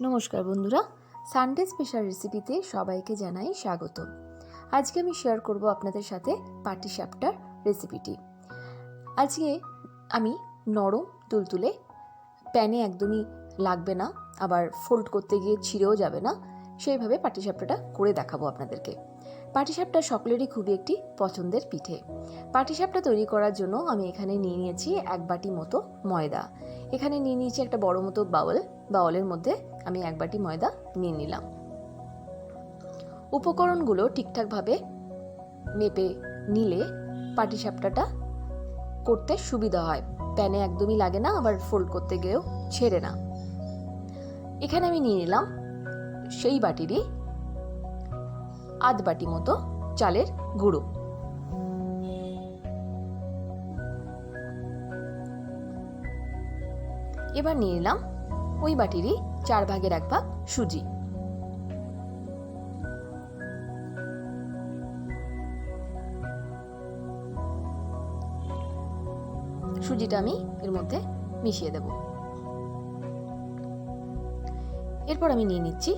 নমস্কার বন্ধুরা Sunday special রেসিপিতে সবাইকে জানাই স্বাগত। আজকে আমি শেয়ার করব আপনাদের সাথে পাটিসাপটার রেসিপিটি আজকে আমি নরম তুলতুলে, প্যানে একদমই লাগবে না, আবার ফোল্ড করতে গিয়ে ছিঁড়েও যাবে না, সেইভাবে পাটিসাপটাটা করে দেখাবো আপনাদেরকে। পাটিসাপটা সকলেরই খুবই একটি পছন্দের পিঠে। পাটিসাপটা তৈরি করার জন্য আমি এখানে নিয়ে নিয়েছি এক বাটি মতো ময়দা। এখানে নিয়ে নিয়েছি একটা বড় মতো বাউল। বাউলের মধ্যে আমি এক বাটি ময়দা নিয়ে নিলাম। উপকরণগুলো ঠিকঠাকভাবে মেপে নিলে পাটিসাপটাটা করতে সুবিধা হয়। প্যানে একদমই লাগে না, আবার ফোল্ড করতে গিয়েও ছেড়ে না। এখানে আমি নিয়ে নিলাম সেই বাটিরই আধ বাটি মতো চালের গুঁড়ো। এবার নিয়ে নিলাম ওই বাটিরই চার ভাগের এক ভাগ সুজি। সুজিটা আমি এর মধ্যে মিশিয়ে দেব। এরপর আমি নিয়ে নিচ্ছি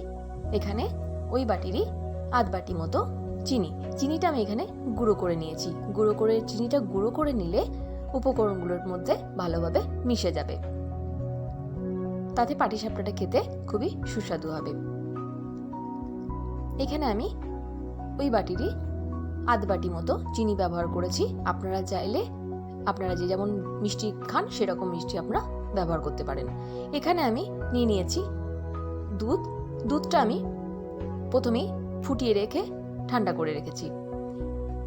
এখানে ওই বাটিরই আধ বাটি মতো চিনি। চিনিটা আমি এখানে গুঁড়ো করে নিয়েছি। গুঁড়ো করে, চিনিটা গুঁড়ো করে নিলে উপকরণগুলোর মধ্যে ভালোভাবে মিশে যাবে। তাতে পাটিসাপটাটা খেতে খুবই সুস্বাদু হবে। এখানে আমি ওই বাটিরই আধ বাটি মতো চিনি ব্যবহার করেছি। আপনারা চাইলে আপনারা যে যেমন মিষ্টি খান, সেরকম মিষ্টি আপনারা ব্যবহার করতে পারেন। এখানে আমি নিয়ে নিয়েছি দুধ। দুধটা আমি প্রথমেই ফুটিয়ে রেখে ঠান্ডা করে রেখেছি।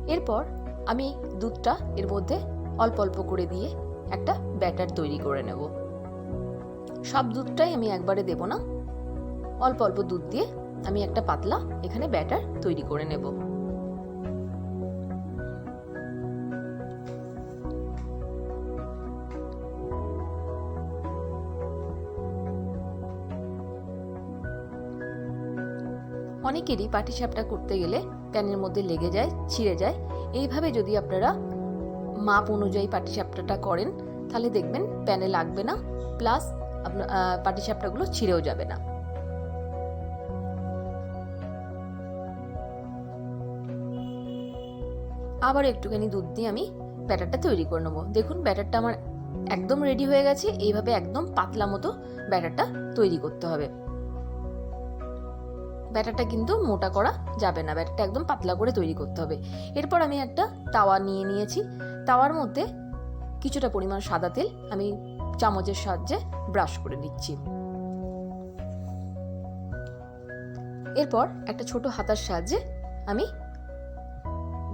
এরপর আমি দুধটা এর মধ্যে অল্প অল্প করে দিয়ে একটা ব্যাটার তৈরি করে নেব। সব দুধটাই আমি একবারে দেব না। অল্প অল্প দুধ দিয়ে আমি একটা পাতলা এখানে ব্যাটার তৈরি করে নেব। অনেকেরই পাটিসাপটা করতে গেলে প্যানের মধ্যে লেগে যায়, ছিঁড়ে যায়। এইভাবে যদি আপনারা মাপ অনুযায়ী পাটিসাপটাটা করেন, তাহলে দেখবেন প্যানে লাগবে না। প্লাস আপনার পাটিসাপটাগুলো ছিঁড়েও যাবে না। আবার একটুখানি দুধ দিয়ে আমি ব্যাটারটা তৈরি করে নেব। দেখুন, ব্যাটারটা আমার একদম রেডি হয়ে গেছে। এইভাবে একদম পাতলা মতো ব্যাটারটা তৈরি করতে হবে। ব্যাটারটা কিন্তু মোটা করা যাবে না। ব্যাটারটা একদম পাতলা করে তৈরি করতে হবে। এরপর আমি একটা তাওয়া নিয়ে নিয়েছি। তাওয়ার মধ্যে কিছুটা পরিমাণ সাদা তেল আমি চামচের সাহায্যে ব্রাশ করে নিচ্ছি। এরপর একটা ছোট হাতার সাহায্যে আমি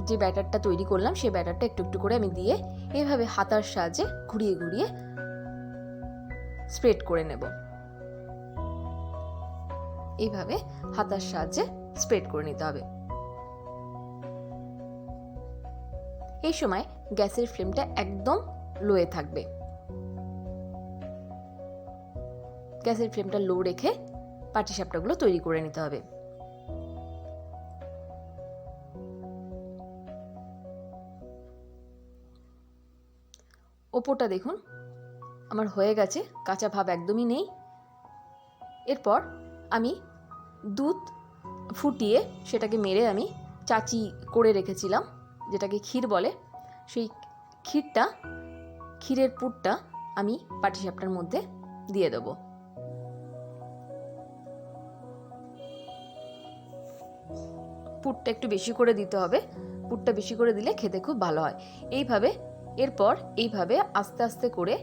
যে ব্যাটারটা তৈরি করলাম, সেই ব্যাটারটা একটু একটু করে আমি দিয়ে এভাবে হাতার সাহায্যে ঘুরিয়ে ঘুরিয়ে স্প্রেড করে নেব। এইভাবে হাতার সাহায্যে স্প্রেড করে নিতে হবে। এই সময় গ্যাসের ফ্লেমটা একদম লোয়ে থাকবে। গ্যাসের ফ্লেমটা লো রেখে পাটিসাপটাগুলো তৈরি করে নিতে হবে। ওপরটা দেখুন, আমার হয়ে গেছে, কাঁচা ভাব একদমই নেই। এরপর আমি দুধ ফুটিয়ে সেটাকে মেরে আমি চাচি করে রেখেছিলাম, যেটাকে ক্ষীর বলে। সেই ক্ষীরটা, ক্ষীরের পুরটা আমি পাটিসাপটার মধ্যে দিয়ে দেবো। পুরটা একটু বেশি করে দিতে হবে। পুরটা বেশি করে দিলে খেতে খুব ভালো হয়। এইভাবে, এরপর এইভাবে আস্তে আস্তে করে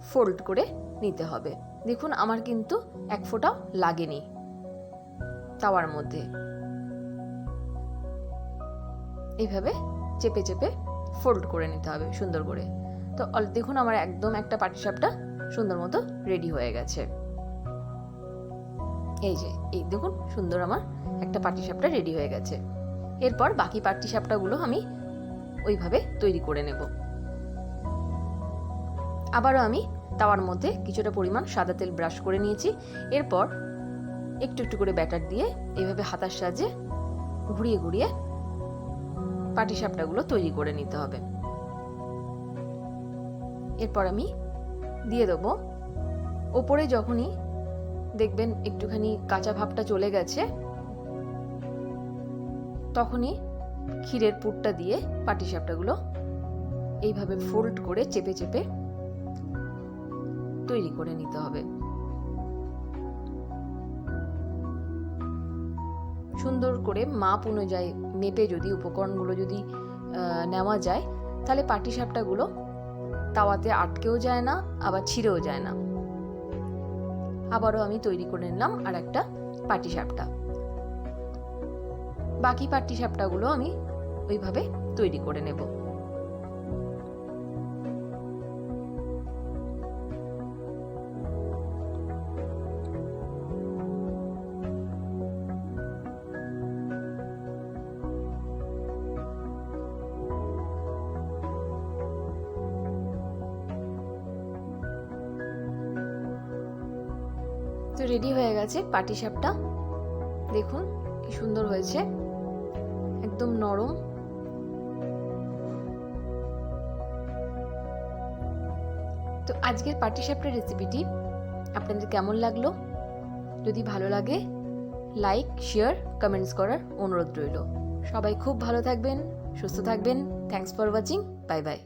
ফোল্ড করে নিতে হবে। দেখুন, আমার কিন্তু এক ফোঁটাও লাগেনি তাওয়ার মধ্যে। এইভাবে চেপে চেপে ফোল্ড করে নিতে হবে সুন্দর করে। তো দেখুন, আমার একদম একটা পাটিসাপটা সুন্দর মতো রেডি হয়ে গেছে। এই যে, এই দেখুন, সুন্দর আমার একটা পাটিসাপটা রেডি হয়ে গেছে। এরপর বাকি পাটি পাটিসাপটাগুলো আমি ওইভাবে তৈরি করে নেব। আবারও আমি তাওয়ার মধ্যে কিছুটা পরিমাণ সাদা তেল ব্রাশ করে নিয়েছি। এরপর একটু একটু করে ব্যাটার দিয়ে এইভাবে হাতার সাহায্যে ঘুরিয়ে ঘুরিয়ে পাটি পাটিসাপটাগুলো তৈরি করে নিতে হবে। এরপর আমি দিয়ে দেবো ওপরে যখনই দেখবেন একটুখানি কাঁচা ভাবটা চলে গেছে। তখনই ক্ষীরের পুরটা দিয়ে পাটিসাপটাগুলো এইভাবে ফোল্ড করে চেপে চেপে তৈরি করে নিতে হবে। সুন্দর করে মাপ অনুযায়ী, মেপে যদি, উপকরণগুলো যদি নেওয়া যায়, তাহলে পাটিসাপটাগুলো তাওয়াতে আটকেও যায় না, আবার ছিঁড়েও যায় না। আবারও আমি তৈরি করে নিলাম আর একটা পাটি সাপটা বাকি পাটি সাপটাগুলো আমি ওইভাবে তৈরি করে নেব। রেডি হয়ে গেছে পাটিসাপটা দেখুন, কি সুন্দর হয়েছে। একদম নরম। তো আজকের পাটিসাপটার রেসিপিটি আপনাদের কেমন লাগল? যদি ভালো লাগে লাইক শেয়ার কমেন্টস করার অনুরোধ রইল। সবাই খুব ভালো থাকবেন, সুস্থ থাকবেন। Thanks for watching bye bye